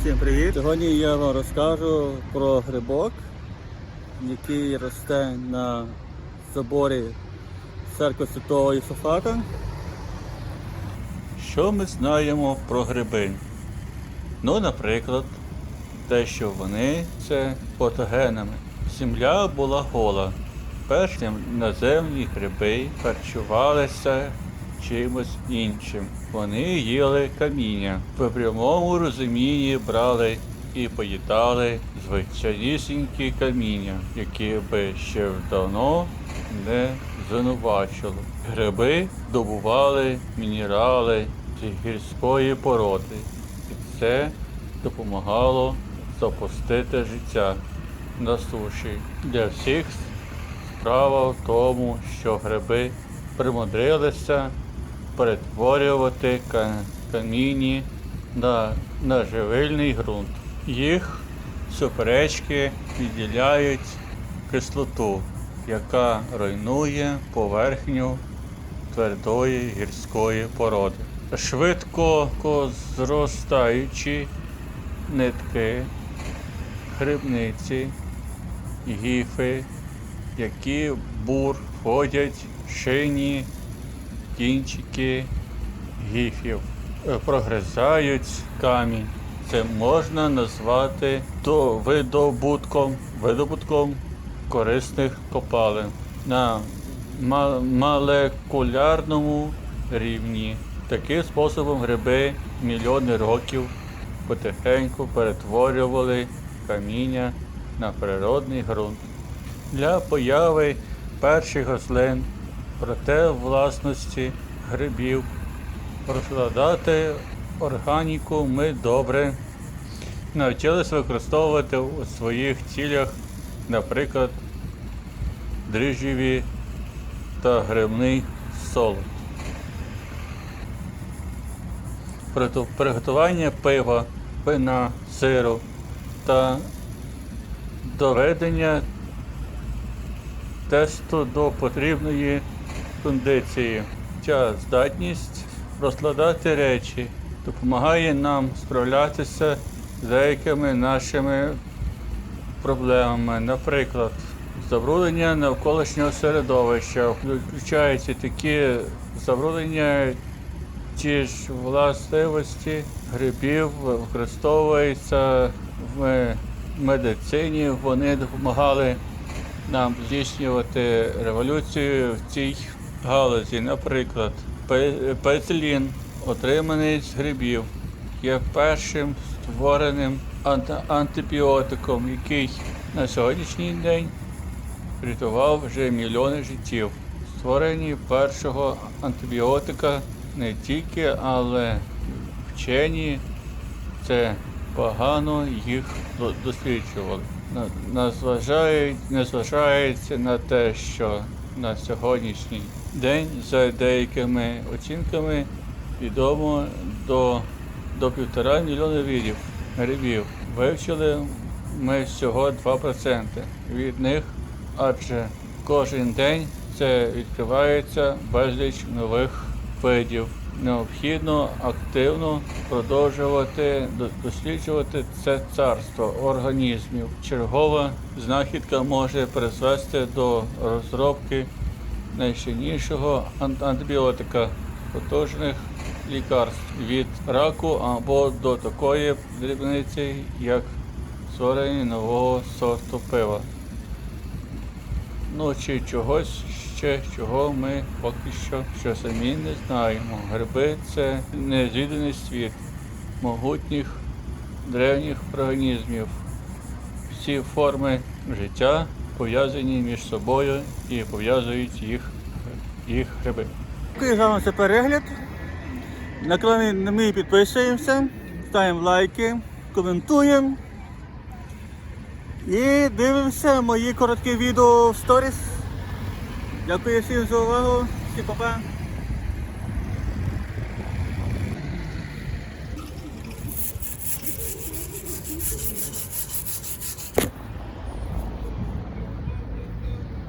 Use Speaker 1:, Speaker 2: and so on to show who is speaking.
Speaker 1: Всім привіт! Сьогодні я вам розкажу про грибок, який росте на заборі церкви Святого Ісофата. Що ми знаємо про гриби? Ну, наприклад, те, що вони це патогенами. Земля була гола. Перші наземні гриби харчувалися чимось іншим. Вони їли каміння. В прямому розумінні брали і поїдали звичайнісінькі каміння, які би ще давно не звинувачили. Гриби добували мінерали з гірської породи. І це допомагало запустити життя на суші. Для всіх справа в тому, що гриби примудрилися перетворювати ка- камінні на, на живильний ґрунт. Їх суперечки відділяють кислоту, яка руйнує поверхню твердої гірської породи. Швидко зростаючі нитки, грибниці, гіфи, які бур входять шийні кінчики гіфів, е, прогризають камінь. Це можна назвати видобутком, видобутком корисних копалин на молекулярному рівні. Таким способом гриби мільйони років потихеньку перетворювали каміння на природний ґрунт. Для появи перших рослин, проте власності грибів, розкладати органіку ми добре навчилися використовувати у своїх цілях, наприклад, дріжджеві та грибний солод. Приготування пива, вина, сиру та доведення тесту до потрібної кондиції. Ця здатність розкладати речі допомагає нам справлятися з деякими нашими проблемами. Наприклад, забруднення навколишнього середовища включаються такі забруднення, ті ж властивості грибів використовуються в медицині. Вони допомагали нам здійснювати революцію в цій галузі. Наприклад, пе- пеницилін, отриманий з грибів, є першим створеним антибіотиком, який на сьогоднішній день врятував вже мільйони життів. Створенні першого антибіотика не тільки, але вчені це погано їх до- досліджували. На- Назважають, не зважається на те, що на сьогоднішній день за деякими оцінками відомо до, до півтора мільйона видів грибів. Вивчили ми всього 2% від них, адже кожен день це відкривається безліч нових видів. Необхідно активно продовжувати досліджувати це царство організмів. Чергова знахідка може призвести до розробки найсильнішого антибіотика потужних лікарств від раку або до такої дрібниці, як створення нового сорту пива. Ну чи чогось ще, чого ми поки що, що самі не знаємо. Гриби це незвіданий світ могутніх древніх організмів. Всі форми життя пов'язані між собою і пов'язують їх, їх гриби. Вам за перегляд. На каналі ми підписуємося, ставимо лайки, коментуємо. І дивимося мої короткі відео в сторіс. Дякую всім за увагу. всі па-па.